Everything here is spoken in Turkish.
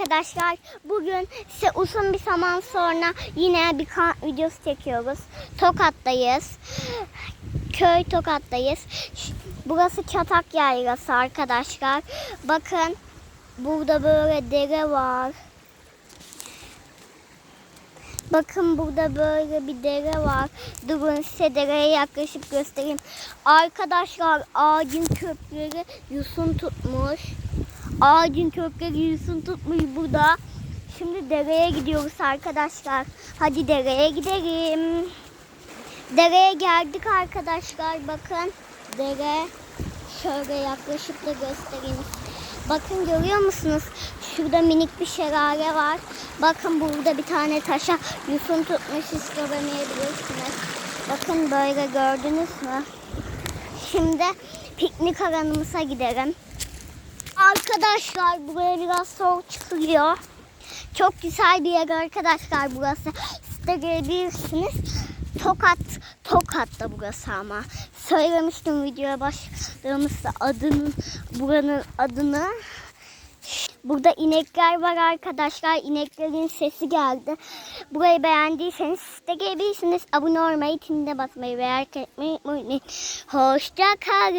arkadaşlar. Bugün size uzun bir zaman sonra yine bir kamp videosu çekiyoruz. Tokat'tayız. Köy Tokat'tayız. Burası Çatak Yaylası arkadaşlar. Bakın burada böyle dere var. Bakın burada böyle bir dere var. Durun size dereye yaklaşıp göstereyim. Arkadaşlar ağacın kökleri yusun tutmuş. Ağacın kökleri yusun tutmuş burada. Şimdi dereye gidiyoruz arkadaşlar. Hadi dereye gidelim. Dereye geldik arkadaşlar. Bakın dere şöyle yaklaşıp da göstereyim. Bakın görüyor musunuz? Şurada minik bir şelale var. Bakın burada bir tane taşa yusun tutmuş hiç. Bakın böyle gördünüz mü? Şimdi piknik alanımıza gidelim. Arkadaşlar buraya biraz soğuk çıkıyor. Çok güzel bir yer arkadaşlar burası. Siz de gelebilirsiniz. Tokat, Tokat'ta burası ama. Söylemiştim videoya başladığımızda adının, buranın adını. Burada inekler var arkadaşlar. İneklerin sesi geldi. Burayı beğendiyseniz siz de gelebilirsiniz. Abone olmayı, tinde basmayı ve etmeyi unutmayın. Hoşça kalın.